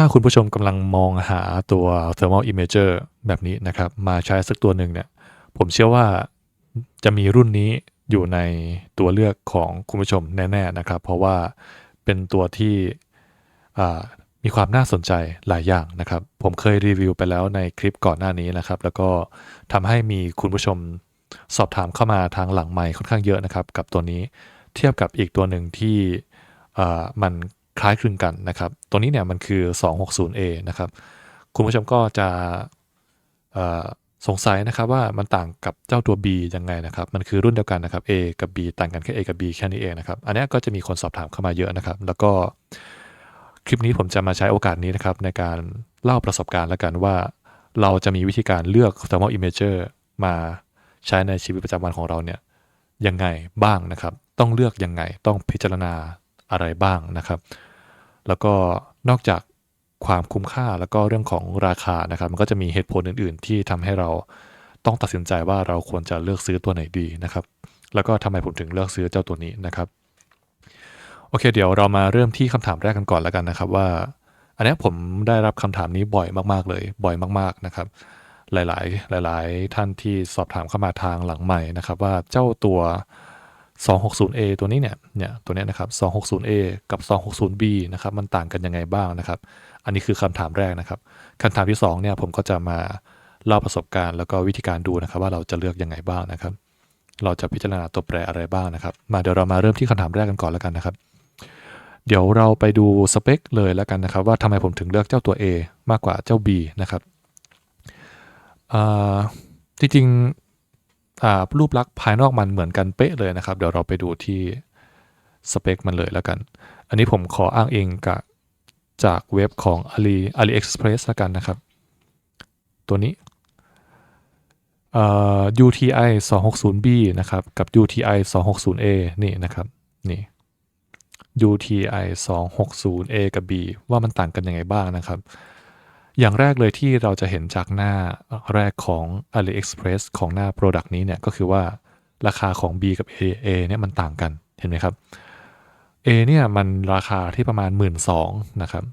ถ้าคุณผู้ชมกำลังมองหาตัว thermal imager แบบนี้นะครับ มาใช้สักตัวหนึ่งเนี่ย ผมเชื่อว่าจะมีรุ่นนี้อยู่ในตัวเลือกของคุณผู้ชมแน่ ๆ นะครับ เพราะว่าเป็นตัวที่มีความน่าสนใจหลายอย่างนะครับ ผมเคยรีวิวไปแล้วในคลิปก่อนหน้านี้นะครับ แล้วก็ทำให้มีคุณผู้ชมสอบถามเข้ามาทางหลังไมค์ค่อนข้างเยอะนะครับ กับตัวนี้เทียบกับอีกตัวหนึ่งที่มัน คล้ายคลึงกันนะครับ ตัวนี้เนี่ยมันคือ 260A นะครับ คุณผู้ชมก็จะสงสัยนะครับว่ามันต่างกับเจ้าตัว B ยังไงนะครับ มันคือรุ่นเดียวกันนะครับ A กับ B ต่างกันแค่ A กับ B แค่นี้เองนะครับ อันนี้ก็จะมีคนสอบถามเข้ามาเยอะนะครับ แล้วก็คลิปนี้ผมจะมาใช้โอกาสนี้นะครับในการเล่าประสบการณ์แล้วกันว่า เราจะมีวิธีการเลือก thermal imager มาใช้ในชีวิตประจำวันของเราเนี่ยยังไงบ้างนะครับ ต้องเลือกยังไง ต้องพิจารณาอะไรบ้างนะครับ แล้วก็นอกจากความคุ้มค่าแล้วก็เรื่องของราคานะครับ มันก็จะมีเหตุผลอื่น ๆ ที่ทำให้เราต้องตัดสินใจว่าเราควรจะเลือกซื้อตัวไหนดีนะครับ แล้วก็ทำไมผมถึงเลือกซื้อเจ้าตัวนี้นะครับ โอเค เดี๋ยวเรามาเริ่มที่คำถามแรกกันก่อนแล้วกันนะครับว่า อันนี้ผมได้รับคำถามนี้บ่อยมาก ๆ เลย บ่อยมาก ๆ นะครับ หลาย ๆ หลาย ๆ ท่านที่สอบถามเข้ามาทางหลังใหม่นะครับ ว่าเจ้าตัว 260A ตัวนี้เนี่ยเนี่ยตัวนี้นะครับ 260A กับ 260B นะครับมันต่างกันยังไงบ้างนะครับ อันนี้คือคำถามแรกนะครับคำถามที่2เนี่ยผมก็จะมาเล่าประสบการณ์แล้วก็วิธีการดูนะครับว่าเราจะเลือกยังไงบ้างนะครับ เราจะพิจารณาตัวแปรอะไรบ้างนะครับ มาเดี๋ยวเรามาเริ่มที่คำถามแรกกันก่อนแล้วกันนะครับ เดี๋ยวเราไปดูสเปคเลยแล้วกันนะครับ ว่าทำไมผมถึงเลือกเจ้าตัว A มากกว่าเจ้า B นะครับอ่จริงๆ รูปลักษณ์ภายนอกมันเหมือนกันเป๊ะเลยนะครับ เดี๋ยวเราไปดูที่สเปคมันเลยแล้วกัน อันนี้ผมขออ้างเองกับจากเว็บของ Ali AliExpress แล้วกันนะครับ ตัวนี้เอ่อ UTI 260B นะครับ กับ UTI 260A นี่นะครับ นี่ UTI 260A กับ B ว่ามันต่างกันยังไงบ้างนะครับ อย่างแรกเลยที่เราจะเห็นจากหน้าแรกของ AliExpress ของหน้า Product นี้เนี่ยก็คือว่าราคาของ B กับ A A เนี่ยมันต่างกันเห็นไหมครับ A เนี่ยมันราคาที่ประมาณ 1 2ื่นนะครับ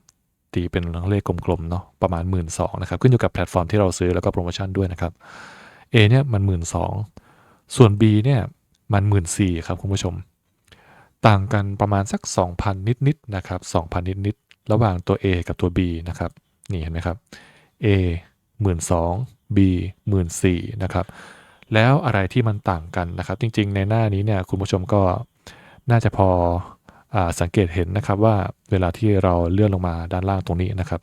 ตีเป็นเลขกลมๆเนาะประมาณ 1 2ื่นนะครับขึ้นอยู่กับแพลตฟอร์มที่เราซื้อแล้วก็โปรโมชั่นด้วยนะครับ A เนี่ยมัน 1 2ื่นส่วน B เนี่ยมัน 1 4ื่นครับคุณผู้ชม ต่างกันประมาณสัก 2,000 นิดๆนะครับ2,000 นิดๆระหว่างตัว A กับตัว B นะครับ นี่เห็นไหมครับ A 1 2ื่น B 1 4ื่นนะครับ แล้วอะไรที่มันต่างกันนะครับ จริงๆ ในหน้านี้เนี่ยคุณผู้ชมก็น่าจะพออสังเกตเห็นนะครับว่าเวลาที่เราเลื่อนลงมาด้านล่างตรงนี้นะครับ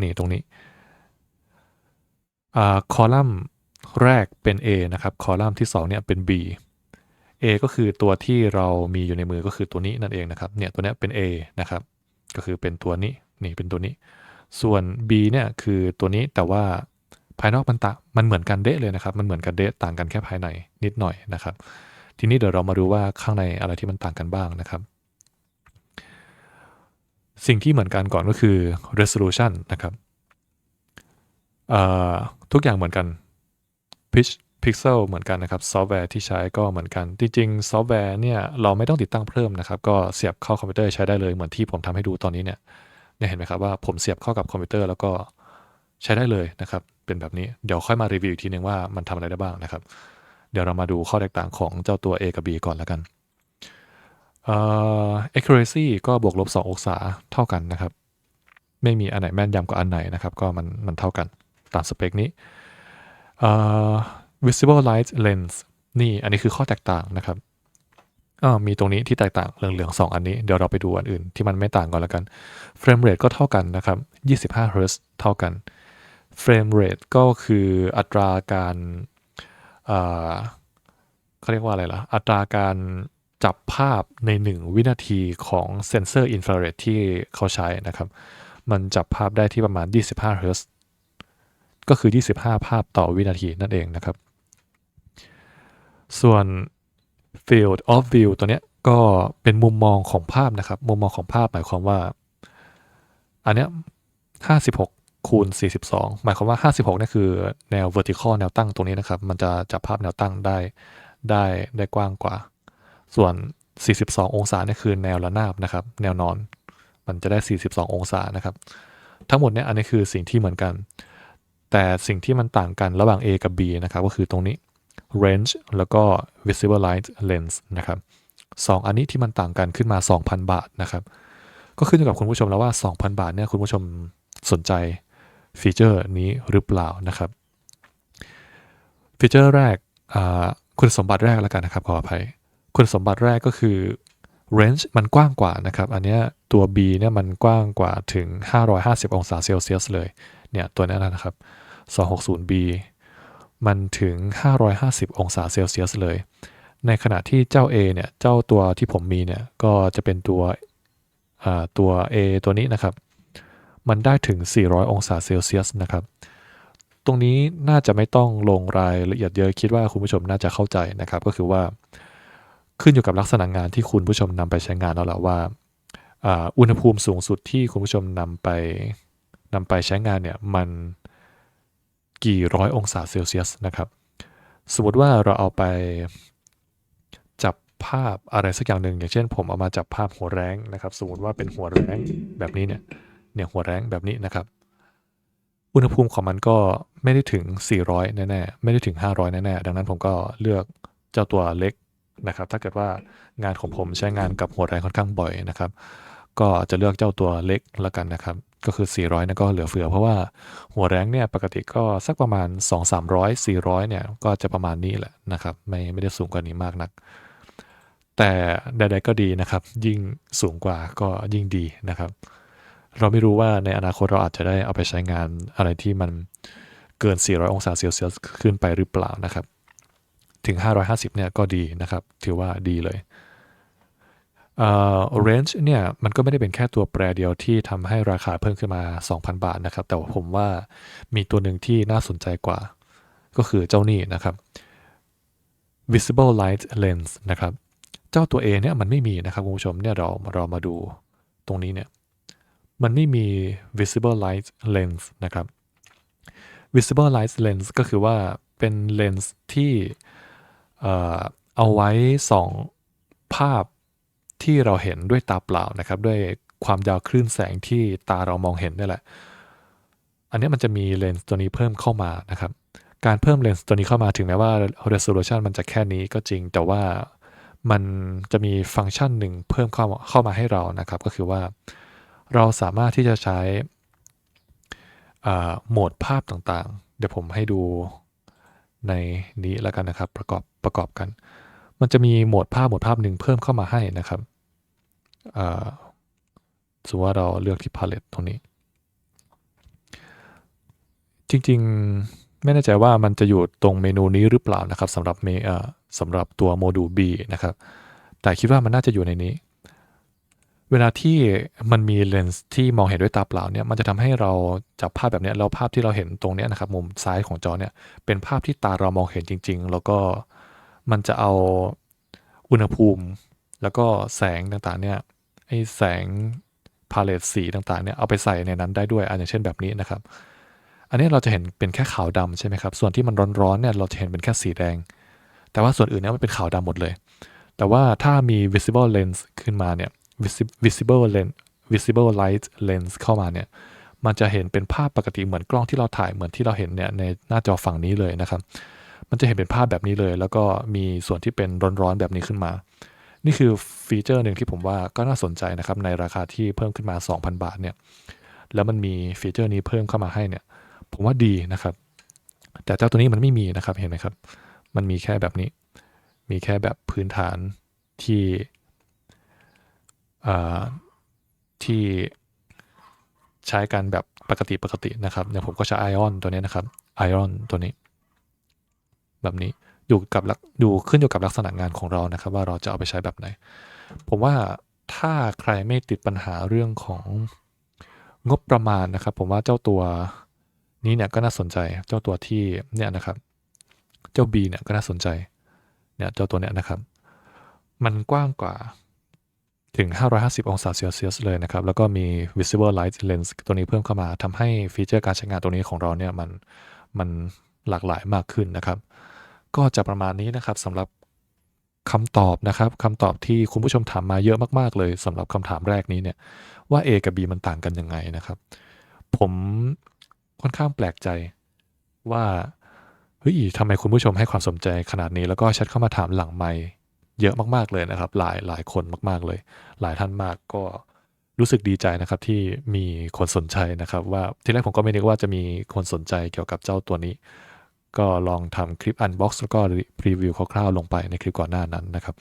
นี่ตรงนี้คอลัมน์แรกเป็น A นะครับ คอลัมน์ที่2เนี่ยเป็น B A ก็คือตัวที่เรามีอยู่ในมือก็คือตัวนี้นั่นเองนะครับ เนี่ยตัวนี้เป็น A นะครับ ก็คือเป็นตัวนี้ นี่เป็นตัวนี้ ส่วน B เนี่ยคือตัวนี้แต่ว่าภายนอกมันตะมันเหมือนกันเดะเลยนะครับ มันเหมือนกันเดะต่างกันแค่ภายในนิดหน่อยนะครับ ทีนี้เดี๋ยวเรามาดูว่าข้างในอะไรที่มันต่างกันบ้างนะครับ สิ่งที่เหมือนกันก่อนก็คือ resolution นะครับทุกอย่างเหมือนกัน pitch pixel เหมือนกันนะครับ ซอฟต์แวร์ที่ใช้ก็เหมือนกัน จริงๆ ซอฟต์แวร์เนี่ยเราไม่ต้องติดตั้งเพิ่มนะครับ ก็เสียบเข้าคอมพิวเตอร์ใช้ได้เลยเหมือนที่ผมทำให้ดูตอนนี้เนี่ย เนี่ยเห็นไหมครับว่าผมเสียบเข้ากับคอมพิวเตอร์แล้วก็ใช้ได้เลยนะครับ เป็นแบบนี้เดี๋ยวค่อยมารีวิวอีกทีนึงว่ามันทำอะไรได้บ้างนะครับ เดี๋ยวเรามาดูข้อแตกต่างของเจ้าตัว A กับ B ก่อนแล้วกันเอ่อ accuracy ก็บวกลบ 2 องศาเท่ากันนะครับ ไม่มีอันไหนแม่นยำกว่าอันไหนนะครับ ก็มันมันเท่ากันตามสเปคนี้เอ่อ visible light lens นี่อันนี้คือข้อแตกต่างนะครับ อ่ามีตรงนี้ที่แตกต่างเหลืองๆ2อันนี้ เดี๋ยวเราไปดูอันอื่นที่มันไม่ต่างก่อนแล้วกัน frame rate ก็เท่ากันนะครับ25 Hz เท่ากัน frame rate ก็คืออัตราการอ่าเขาเรียกว่าอะไรล่ะ อัตราการจับภาพใน 1 วินาทีของเซนเซอร์อินฟราเรดที่เขาใช้นะครับ มันจับภาพได้ที่ประมาณ 25 Hz ก็คือ 25 ภาพต่อวินาทีนั่นเองนะครับ ส่วน field of view ตัวเนี้ยก็เป็นมุมมองของภาพนะครับ มุมมองของภาพหมายความว่า อันเนี้ย56คูณ 42 หมายความว่า 56นี่คือแนว vertical แนวตั้งตรงนี้นะครับ มันจะจับภาพแนวตั้งได้ได้ได้กว้างกว่า ส่วน 42 องศานี่คือแนวระนาบนะครับ แนวนอน มันจะได้ 42 องศานะครับ ทั้งหมดเนี่ยอันนี้คือสิ่งที่เหมือนกัน แต่สิ่งที่มันต่างกันระหว่าง A กับ B นะครับ ก็คือตรงนี้ range แล้วก็ visible light lens นะครับสองอันนี้ที่มันต่างกันขึ้นมา 2,000 บาทนะครับ ก็ขึ้นอยู่กับคุณผู้ชมแล้วว่า 2,000 บาทเนี่ยคุณผู้ชมสนใจฟีเจอร์นี้หรือเปล่านะครับ ฟีเจอร์แรกคุณสมบัติแรกแล้วกันนะครับขออภัย คุณสมบัติแรกก็คือ range มันกว้างกว่านะครับ อันเนี้ยตัว B เนี่ยมันกว้างกว่าถึง 550 องศาเซลเซียสเลย เนี่ยตัวนี้นะครับ 260B มันถึง 550 องศาเซลเซียสเลย ในขณะที่เจ้า A เนี่ย เจ้าตัวที่ผมมีเนี่ย ก็จะเป็นตัวอ่าตัว A ตัวนี้นะครับ มันได้ถึง 400 องศาเซลเซียสนะครับ ตรงนี้น่าจะไม่ต้องลงรายละเอียดเยอะคิดว่าคุณผู้ชมน่าจะเข้าใจนะครับ ก็คือว่าขึ้นอยู่กับลักษณะงานที่คุณผู้ชมนำไปใช้งานแล้วแหละว่าอ่าอุณหภูมิสูงสุดที่คุณผู้ชมนำไปนำไปใช้งานเนี่ยมัน กี่ร้อยองศาเซลเซียสนะครับ สมมติว่าเราเอาไปจับภาพอะไรสักอย่างหนึ่งอย่างเช่น ผมเอามาจับภาพหัวแรงนะครับ สมมติว่าเป็นหัวแรงแบบนี้เนี่ยเนี่ยหัวแรงแบบนี้นะครับ อุณหภูมิของมันก็ไม่ได้ถึง 400 แน่ๆ ไม่ได้ถึง 500 แน่ๆ ดังนั้นผมก็เลือกเจ้าตัวเล็กนะครับ ถ้าเกิดว่างานของผมใช้งานกับหัวแรงค่อนข้างบ่อยนะครับ ก็จะเลือกเจ้าตัวเล็กละกันนะครับ ก็คือ 400นั่นก็เหลือเฟือ เพราะว่าหัวแรงเนี่ยปกติก็สักประมาณ 2 300 400 เนี่ยก็จะประมาณนี้แหละนะครับไม่ไม่ได้สูงกว่านี้มากนัก แต่ใดๆก็ดีนะครับ ยิ่งสูงกว่าก็ยิ่งดีนะครับ เราไม่รู้ว่าในอนาคตเราอาจจะได้เอาไปใช้งานอะไรที่มันเกิน 400 องศาเซลเซียสขึ้นไปหรือเปล่านะครับ ถึง 550 เนี่ยก็ดีนะครับ ถือว่าดีเลย เอ่อ range เนี่ยมันก็ไม่ได้เป็นแค่ตัวแปรเดียวที่ทำให้ราคาเพิ่มขึ้นมา 2,000 บาทนะครับ แต่ว่าผมว่ามีตัวหนึ่งที่น่าสนใจกว่า ก็คือเจ้านี่นะครับ visible light lens นะครับ เจ้าตัว A เนี่ยมันไม่มีนะครับคุณผู้ชมเนี่ยเราเรามาดูตรงนี้เนี่ยมันไม่มี visible light lens นะครับ visible light lens ก็คือว่าเป็นเลนส์ที่เอ่อเอาไว้ส่องภาพ ที่เราเห็นด้วยตาเปล่านะครับ ด้วยความยาวคลื่นแสงที่ตาเรามองเห็นนี่แหละ อันนี้มันจะมีเลนส์ตัวนี้เพิ่มเข้ามานะครับ การเพิ่มเลนส์ตัวนี้เข้ามาถึงแม้ว่า resolution มันจะแค่นี้ก็จริง แต่ว่ามันจะมีฟังก์ชันหนึ่งเพิ่มเข้ามาเข้ามาให้เรานะครับ ก็คือว่าเราสามารถที่จะใช้โหมดภาพต่างๆ เดี๋ยวผมให้ดูในนี้แล้วกันนะครับ ประกอบประกอบกัน มันจะมีโหมดภาพโหมดภาพหนึ่งเพิ่มเข้ามาให้นะครับ สมมติว่าเราเลือกที่ palette ตรงนี้ จริงๆ ไม่แน่ใจว่ามันจะอยู่ตรงเมนูนี้หรือเปล่านะครับสำหรับเมสำหรับตัวโมดูล B นะครับ แต่คิดว่ามันน่าจะอยู่ในนี้ เวลาที่มันมีเลนส์ที่มองเห็นด้วยตาเปล่าเนี่ย มันจะทำให้เราจับภาพแบบนี้แล้วภาพที่เราเห็นตรงนี้นะครับ มุมซ้ายของจอเนี่ย เป็นภาพที่ตาเรามองเห็นจริง ๆ แล้วก็มันจะเอาอุณหภูมิ แล้วก็แสงต่างๆเนี่ยไอแสงพาเลตสีต่างๆเนี่ยเอาไปใส่ในนั้นได้ด้วยอันอย่างเช่นแบบนี้นะครับ อันนี้เราจะเห็นเป็นแค่ขาวดำใช่ไหมครับ ส่วนที่มันร้อนๆเนี่ยเราจะเห็นเป็นแค่สีแดง แต่ว่าส่วนอื่นเนี่ยมันเป็นขาวดำหมดเลย แต่ว่าถ้ามี visible lens ขึ้นมาเนี่ย visible lens visible light lens เข้ามาเนี่ยมันจะเห็นเป็นภาพปกติเหมือนกล้องที่เราถ่ายเหมือนที่เราเห็นเนี่ยในหน้าจอฝั่งนี้เลยนะครับ มันจะเห็นเป็นภาพแบบนี้เลย แล้วก็มีส่วนที่เป็นร้อนๆแบบนี้ขึ้นมา นี่คือฟีเจอร์หนึ่งที่ผมว่าก็น่าสนใจนะครับ ในราคาที่เพิ่มขึ้นมา 2,000 บาทเนี่ยแล้วมันมีฟีเจอร์นี้เพิ่มเข้ามาให้เนี่ย ผมว่าดีนะครับ แต่เจ้าตัวนี้มันไม่มีนะครับเห็นไหมครับ มันมีแค่แบบนี้ มีแค่แบบพื้นฐานที่อ่าที่ใช้กันแบบปกติปกตินะครับอย่างผมก็ใช้ไอออนตัวนี้นะครับไอออนตัวนี้ แบบนี้ อยู่กับอยู่ขึ้นอยู่กับลักษณะงานของเรานะครับ ว่าเราจะเอาไปใช้แบบไหน ผมว่าถ้าใครไม่ติดปัญหาเรื่องของงบประมาณนะครับ ผมว่าเจ้าตัวนี้เนี่ยก็น่าสนใจเจ้าตัวที่เนี่ยนะครับ เจ้า B เนี่ยก็น่าสนใจเนี่ยเจ้าตัวเนี้ยนะครับ มันกว้างกว่าถึง 550 องศาเซลเซียสเลยนะครับ แล้วก็มี visible light lens ตัวนี้เพิ่มเข้ามาทำให้ฟีเจอร์การใช้งานตัวนี้ของเราเนี่ยมันมันหลากหลายมากขึ้นนะครับ ก็จะประมาณนี้นะครับสำหรับคำตอบนะครับคำตอบที่คุณผู้ชมถามมาเยอะมากๆเลยสำหรับคำถามแรกนี้เนี่ยว่า A กับ B มันต่างกันยังไงนะครับ ผมค่อนข้างแปลกใจว่าเฮ้ยทำไมคุณผู้ชมให้ความสนใจขนาดนี้ แล้วก็แชทเข้ามาถามหลังไมเยอะมากๆเลยนะครับ หลายหลายคนมาก ๆเลย หลายท่านมากก็รู้สึกดีใจนะครับที่มีคนสนใจนะครับ ว่าทีแรกผมก็ไม่นึกว่าจะมีคนสนใจเกี่ยวกับเจ้าตัวนี้ ก็ลองทำคลิป Unbox แล้วก็รีวิวคร่าวๆลงไปในคลิปก่อนหน้านั้นนะครับ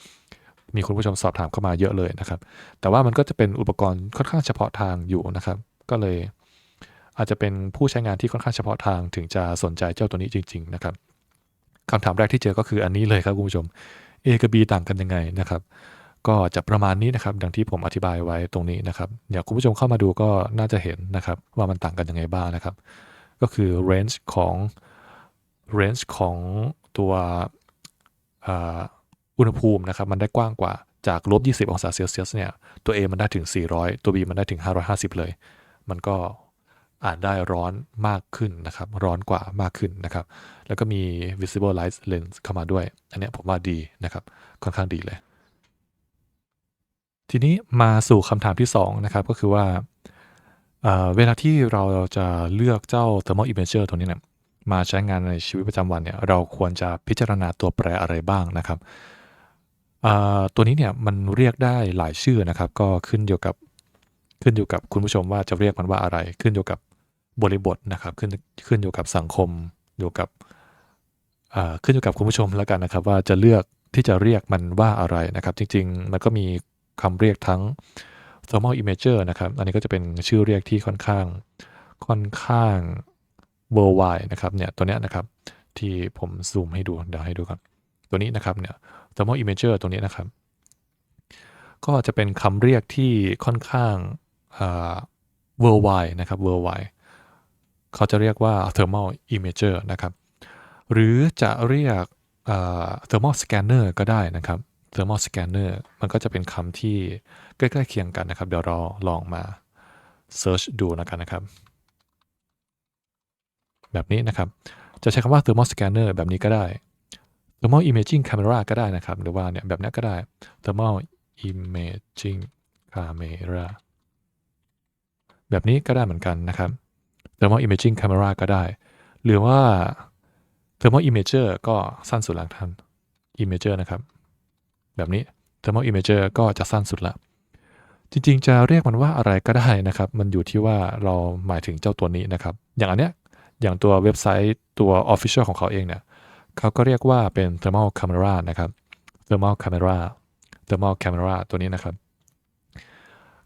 มีคุณผู้ชมสอบถามเข้ามาเยอะเลยนะครับ แต่ว่ามันก็จะเป็นอุปกรณ์ค่อนข้างเฉพาะทางอยู่นะครับ ก็เลยอาจจะเป็นผู้ใช้งานที่ค่อนข้างเฉพาะทางถึงจะสนใจเจ้าตัวนี้จริง ๆ นะครับคำถามแรกที่เจอก็คืออันนี้เลยครับคุณผู้ชม A กับ B ต่างกันยังไงนะครับ ก็จะประมาณนี้นะครับ ดังที่ผมอธิบายไว้ตรงนี้นะครับเดี๋ยวคุณผู้ชมเข้ามาดูก็น่าจะเห็นนะครับ ว่ามันต่างกันยังไงบ้างนะครับ ก็คือ range ของ range ของตัวอุณหภูมินะครับมันได้กว้างกว่าจากลบ 20 องศาเซลเซียสเนี่ย ตัว A มันได้ถึง 400 ตัว B มันได้ถึง 550 เลย มันก็อ่านได้ร้อนมากขึ้นนะครับ ร้อนกว่ามากขึ้นนะครับ แล้วก็มี visible light lens เข้ามาด้วย อันนี้ผมว่าดีนะครับ ค่อนข้างดีเลย ทีนี้มาสู่คำถามที่ 2 นะครับ ก็คือว่าเเวลาที่เราจะเลือกเจ้า thermal imager ตัวนี้เนี่ย มาใช้งานในชีวิตประจำวันเนี่ยเราควรจะพิจารณาตัวแปรอะไรบ้างนะครับตัวนี้เนี่ยมันเรียกได้หลายชื่อนะครับ ก็ขึ้นอยู่กับขึ้นอยู่กับคุณผู้ชมว่าจะเรียกมันว่าอะไร ขึ้นอยู่กับบริบทนะครับขึ้นขึ้นอยู่กับสังคมอยู่กับขึ้นอยู่กับคุณผู้ชมแล้วกันนะครับ ว่าจะเลือกที่จะเรียกมันว่าอะไรนะครับ จริงๆ มันก็มีคำเรียกทั้ง thermal imager นะครับ อันนี้ก็จะเป็นชื่อเรียกที่ค่อนข้างค่อนข้าง worldwide นะครับเนี่ยตัวเนี้ยนะครับที่ผมซูมให้ดูเดี๋ยวให้ดูก่อนตัวนี้นะครับเนี่ย thermal imager ตัวนี้นะครับ ก็จะเป็นคำเรียกที่ค่อนข้าง worldwide นะครับ worldwide เขาจะเรียกว่า thermal imager นะครับ หรือจะเรียก thermal scanner ก็ได้นะครับ thermal scanner มันก็จะเป็นคำที่ใกล้ ๆ เคียงกันนะครับ เดี๋ยวเราลองมา search ดูแล้วกันนะครับ แบบนี้นะครับ จะใช้คำว่า thermal scanner แบบนี้ก็ได้ thermal imaging camera ก็ได้นะครับ หรือว่าเนี่ยแบบนี้ก็ได้ thermal imaging camera แบบนี้ก็ได้เหมือนกันนะครับ thermal imaging camera ก็ได้ หรือว่า thermal imager ก็สั้นสุดแล้วท่าน imager นะครับ แบบนี้ thermal imager ก็จะสั้นสุดละจริงๆ จะเรียกมันว่าอะไรก็ได้นะครับ มันอยู่ที่ว่าเราหมายถึงเจ้าตัวนี้นะครับ อย่างอันเนี้ย อย่างตัวเว็บไซต์ตัว official ของเขาเองเนี่ยเขาก็เรียกว่าเป็น thermal camera นะครับ thermal camera thermal camera ตัวนี้นะครับ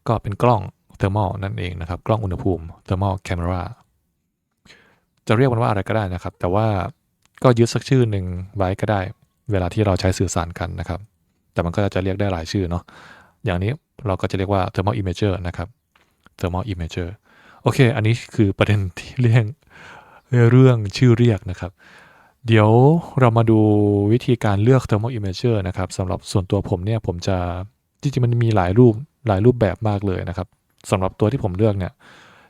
ก็เป็นกล้อง thermal นั่นเองนะครับ กล้องอุณหภูมิ thermal camera จะเรียกมันว่าอะไรก็ได้นะครับ แต่ว่าก็ยึดสักชื่อหนึ่งไว้ก็ได้ เวลาที่เราใช้สื่อสารกันนะครับ แต่มันก็จะเรียกได้หลายชื่อเนาะอย่างนี้เราก็จะเรียกว่า thermal imager นะครับ thermal imager โอเค อันนี้คือประเด็นที่เรื่อง เรื่องชื่อเรียกนะครับ เดี๋ยวเรามาดูวิธีการเลือก thermal imager นะครับสำหรับส่วนตัวผมเนี่ยผมจะจริงๆมันมีหลายรูปหลายรูปแบบมากเลยนะครับสำหรับตัวที่ผมเลือกเนี่ย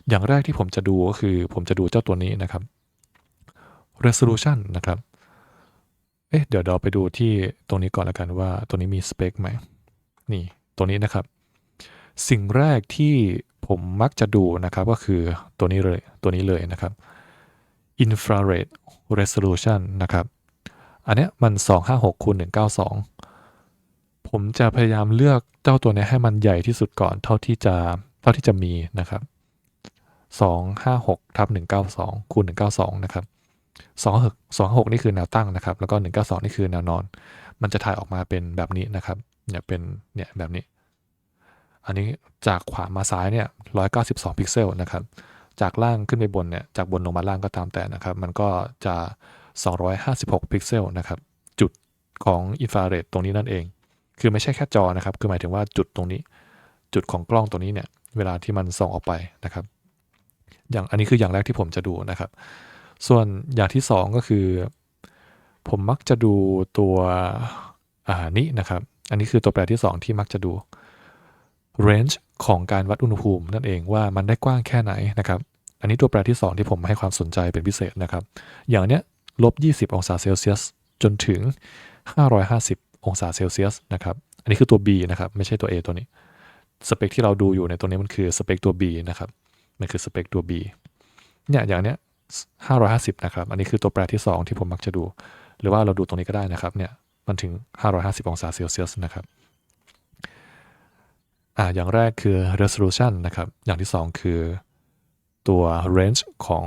อย่างแรกที่ผมจะดูก็คือผมจะดูเจ้าตัวนี้นะครับ resolution นะครับ เอ๊ะ เดี๋ยวเราไปดูที่ตรงนี้ก่อนล้วกันว่าตัวนี้มีสเปคไหม นี่ ตัวนี้นะครับ สิ่งแรกที่ผมมักจะดูนะครับก็คือตัวนี้เลย ตัวนี้เลยนะครับ infrared resolution นะครับ อันเนี้ยมัน 256คูณ192 ผมจะพยายามเลือกเจ้าตัวนี้ให้มันใหญ่ที่สุดก่อนเท่าที่จะเท่าที่จะมีนะครับ 256ทับ192คูณ192 นะครับ 26 26 นี่คือแนวตั้งนะครับ แล้วก็ 192 นี่คือแนวนอน มันจะถ่ายออกมาเป็นแบบนี้นะครับเนี่ยเป็นเนี่ยแบบนี้ อันนี้จากขวามาซ้ายเนี่ย192 พิกเซลนะครับ จากล่างขึ้นไปบนเนี่ย จากบนลงมาล่างก็ตามแต่นะครับ มันก็จะ 256 พิกเซลนะครับ จุดของอินฟราเรดตรงนี้นั่นเอง คือไม่ใช่แค่จอนะครับ คือหมายถึงว่าจุดตรงนี้ จุดของกล้องตัวนี้เนี่ย เวลาที่มันส่องออกไปนะครับ อย่างอันนี้คืออย่างแรกที่ผมจะดูนะครับ ส่วนอย่างที่สองก็คือ ผมมักจะดูตัวอ่านี้นะครับ อันนี้คือตัวแปรที่สองที่มักจะดู range ของการวัดอุณหภูมินั่นเองว่ามันได้กว้างแค่ไหนนะครับ อันนี้ตัวแปรที่ 2 ที่ผมให้ความสนใจเป็นพิเศษนะครับ อย่างเนี้ยลบ 20 องศาเซลเซียส จนถึง 550 องศาเซลเซียสนะครับ อันนี้คือตัว B นะครับ ไม่ใช่ตัว A ตัวนี้ สเปคที่เราดูอยู่ในตัวนี้มันคือสเปคตัว B นะครับ มันคือสเปคตัว B เนี่ยอย่างเนี้ย 550 นะครับ อันนี้คือตัวแปรที่ 2 ที่ผมมักจะดู หรือว่าเราดูตรงนี้ก็ได้นะครับ เนี่ย มันถึง 550 องศาเซลเซียสนะครับ อ่าอย่างแรกคือ resolution นะครับ อย่างที่ 2 คือตัว range ของ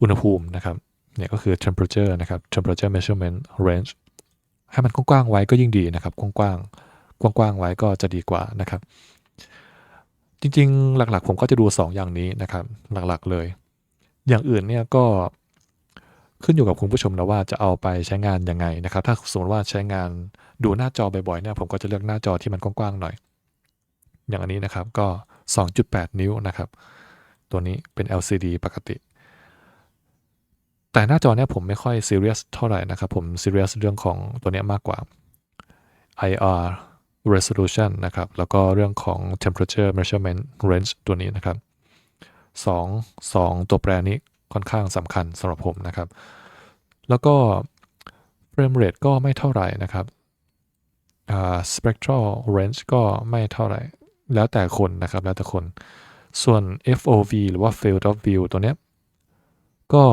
อุณหภูมินะครับ เนี่ยก็คือ temperature นะครับ temperature measurement range ให้มันกว้างๆไว้ก็ยิ่งดีนะครับ กว้างๆ กว้างๆ ไว้ก็จะดีกว่านะครับ จริงๆ หลักๆ ผมก็จะดู 2 อย่างนี้นะครับ หลักๆ เลย อย่างอื่นเนี่ยก็ขึ้นอยู่กับคุณผู้ชมนะว่าจะเอาไปใช้งานยังไงนะครับ ถ้าสมมติว่าใช้งานดูหน้าจอบ่อยๆ เนี่ยผมก็จะเลือกหน้าจอที่มันกว้างๆ หน่อย อย่างอันนี้นะครับก็ 2.8 นิ้วนะครับ ตัวนี้เป็น LCD ปกติ แต่หน้าจอเนี่ยผมไม่ค่อยซีเรียสเท่าไหร่นะครับ ผมซีเรียสเรื่องของตัวเนี้ยมากกว่า IR resolution นะครับ แล้วก็เรื่องของ temperature measurement range ตัวนี้นะครับสองสองตัวแปรนี้ค่อนข้างสำคัญสำหรับผมนะครับ แล้วก็ frame rate ก็ไม่เท่าไหร่นะครับ spectral range ก็ไม่เท่าไหร่ แล้วแต่คนนะครับแล้วแต่คน ส่วน FOV หรือว่า field of view ตัวเนี้ยก็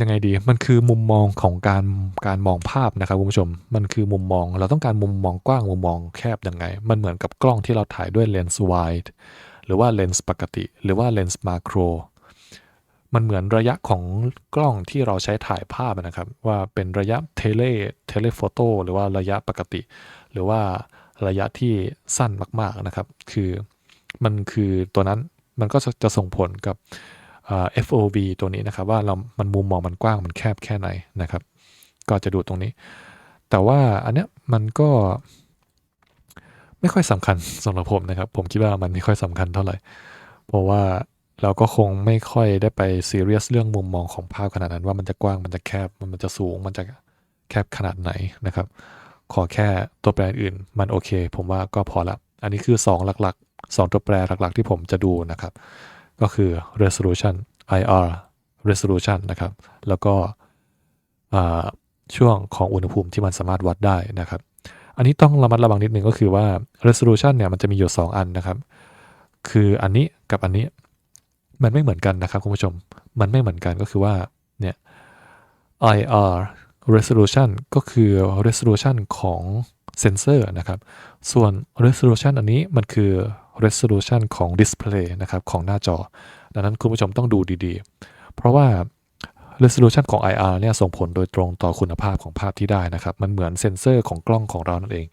ยังไงดีมันคือมุมมองของการการมองภาพนะครับคุณผู้ชม มันคือมุมมองเราต้องการมุมมองกว้างมุมมองแคบยังไง มันเหมือนกับกล้องที่เราถ่ายด้วยเลนส์ wide หรือว่าเลนส์ปกติ หรือว่าเลนส์มาโครมันเหมือนระยะของกล้องที่เราใช้ถ่ายภาพนะครับ ว่าเป็นระยะเทเลเทเลโฟโต้หรือว่าระยะปกติ หรือว่า ระยะที่สั้นมากๆนะครับ คือมันคือตัวนั้นมันก็จะส่งผลกับ FOV ตัวนี้นะครับ ว่าเรามันมุมมองมันกว้างมันแคบแค่ไหนนะครับ ก็จะดูตรงนี้ แต่ว่าอันเนี้ยมันก็ไม่ค่อยสำคัญสำหรับผมนะครับ ผมคิดว่ามันไม่ค่อยสำคัญเท่าไหร่ เพราะว่าเราก็คงไม่ค่อยได้ไปซีเรียสเรื่องมุมมองของภาพขนาดนั้น ว่ามันจะกว้างมันจะแคบมันจะสูง มันจะแคบขนาดไหนนะครับ ขอแค่ตัวแปรอื่นมันโอเค ผมว่าก็พอละ อันนี้คือ 2 หลักๆ 2 ตัวแปรหลักๆ ที่ผมจะดูนะครับ ก็คือ resolution IR resolution นะครับ แล้วก็ช่วงของอุณหภูมิที่มันสามารถวัดได้นะครับ อันนี้ต้องระมัดระวังนิดนึงก็คือว่า resolution เนี่ยมันจะมีอยู่ 2 อันนะครับ คืออันนี้กับอันนี้มันไม่เหมือนกันนะครับคุณผู้ชม มันไม่เหมือนกันก็คือว่าเนี่ย IR resolution ก็คือ resolution ของเซนเซอร์นะครับ ส่วน resolution อันนี้มันคือ resolution ของ display นะครับของหน้าจอ ดังนั้นคุณผู้ชมต้องดูดีๆ เพราะว่า resolution ของ IR เนี่ยส่งผลโดยตรงต่อคุณภาพของภาพที่ได้นะครับ มันเหมือนเซนเซอร์ของกล้องของเรานั่นเอง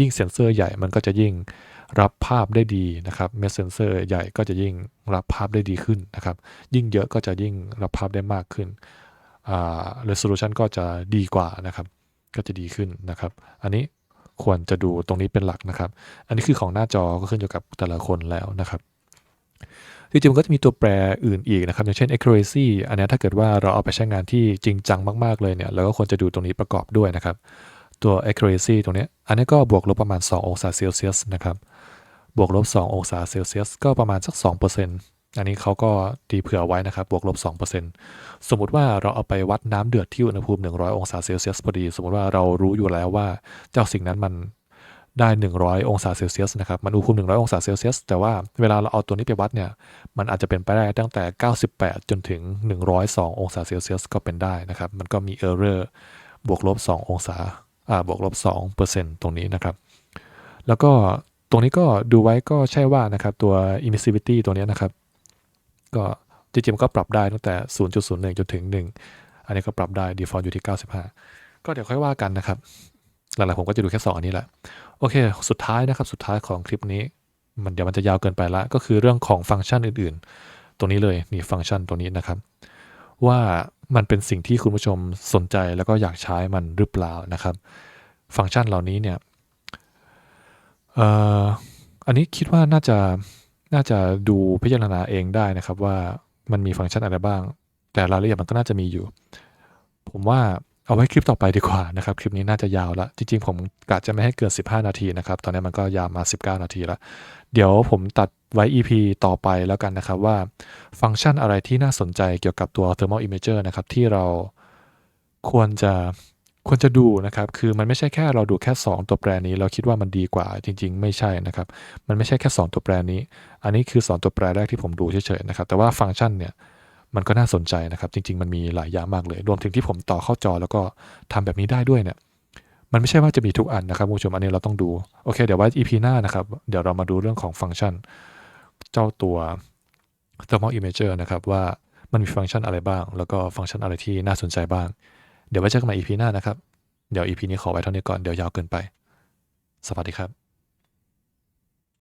ยิ่งเซนเซอร์ใหญ่มันก็จะยิ่งรับภาพได้ดีนะครับ เมสเซนเซอร์ใหญ่ก็จะยิ่งรับภาพได้ดีขึ้นนะครับ ยิ่งเยอะก็จะยิ่งรับภาพได้มากขึ้น resolution ก็จะดีกว่านะครับ ก็จะดีขึ้นนะครับ อันนี้ควรจะดูตรงนี้เป็นหลักนะครับ อันนี้คือของหน้าจอก็ขึ้นอยู่กับแต่ละคนแล้วนะครับจริงๆก็จะมีตัวแปรอื่นอีกนะครับ อย่างเช่น accuracy อันนี้ถ้าเกิดว่าเราเอาไปใช้งานที่จริงจังมาก ๆ เลยเนี่ยเราก็ควรจะดูตรงนี้ประกอบด้วยนะครับ ตัว accuracy ตรงนี้ อันนี้ก็บวกลบประมาณ 2 องศาเซลเซียสนะครับ บวกลบ 2 องศาเซลเซียส ก็ประมาณสัก 2% อันนี้เขาก็ตีเผื่อไว้นะครับ บวกลบ 2%สมมติว่าเราเอาไปวัดน้ำเดือดที่อุณหภูมิ 100 องศาเซลเซียสพอดี สมมติว่าเรารู้อยู่แล้วว่าเจ้าสิ่งนั้นมันได้ 100 องศาเซลเซียสนะครับ มันอุณหภูมิ 100 องศาเซลเซียส แต่ว่าเวลาเราเอาตัวนี้ไปวัดเนี่ย มันอาจจะเป็นไปได้ตั้งแต่ 98 จนถึง 102 องศาเซลเซียสก็เป็นได้นะครับ มันก็มีเออร์เรอร์บวกลบ 2 องศา อ่า บวกลบ2เปอร์เซ็นต์ตรงนี้นะครับ แล้วก็ตรงนี้ก็ดูไว้ก็ใช่ว่านะครับตัว emissivity ตัวนี้นะครับ ก็จริงๆก็ปรับได้ตั้งแต่ 0.01 จนถึง 1 อันนี้ก็ปรับได้ default อยู่ที่ 95 ก็เดี๋ยวค่อยว่ากันนะครับ หลักๆผมก็จะดูแค่ 2 อันนี้แหละ โอเค สุดท้ายนะครับ สุดท้ายของคลิปนี้ มันเดี๋ยวมันจะยาวเกินไปละ ก็คือเรื่องของฟังก์ชันอื่นๆ ตัวนี้เลย นี่ฟังก์ชันตัวนี้นะครับ ว่ามันเป็นสิ่งที่คุณผู้ชมสนใจแล้วก็อยากใช้มันหรือเปล่านะครับ ฟังก์ชันเหล่านี้เนี่ย เอ่อ อันนี้คิดว่าน่าจะ น่าจะดูพิจารณาเองได้นะครับว่ามันมีฟังก์ชันอะไรบ้าง แต่รายละเอียดมันก็น่าจะมีอยู่ ผมว่าเอาไว้คลิปต่อไปดีกว่านะครับ คลิปนี้น่าจะยาวละ จริงๆ ผมกะจะไม่ให้เกิน 15 นาทีนะครับ ตอนนี้มันก็ยาวมา 19 นาทีแล้วเดี๋ยวผมตัดไว้ EP ต่อไปแล้วกันนะครับว่าฟังก์ชันอะไรที่น่าสนใจเกี่ยวกับตัว thermal imager นะครับที่เราควรจะ ควรจะดูนะครับ คือมันไม่ใช่แค่เราดูแค่ 2 ตัวแปรนี้ เราคิดว่ามันดีกว่าจริง ๆ ไม่ใช่นะครับ มันไม่ใช่แค่ 2 ตัวแปรนี้ อันนี้คือ 2 ตัวแปรแรกที่ผมดูเฉยๆนะครับ แต่ว่าฟังก์ชันเนี่ยมันก็น่าสนใจนะครับ จริง ๆ มันมีหลายอย่างมากเลย รวมถึงที่ผมต่อเข้าจอแล้วก็ทำแบบนี้ได้ด้วยเนี่ย มันไม่ใช่ว่าจะมีทุกอันนะครับคุณผู้ชม อันนี้เราต้องดู โอเค เดี๋ยวไว้ EP หน้านะครับ เดี๋ยวเรามาดูเรื่องของฟังก์ชัน เจ้าตัว thermal imager นะครับว่ามันมีฟังก์ชันอะไรบ้าง แล้วก็ฟังก์ชันอะไรที่น่าสนใจบ้าง เดี๋ยวไว้เจอกันใหม่ EP หน้านะครับ เดี๋ยว EP นี้ขอไว้เท่านี้ก่อน เดี๋ยวยาวเกินไป สวัสดีครับ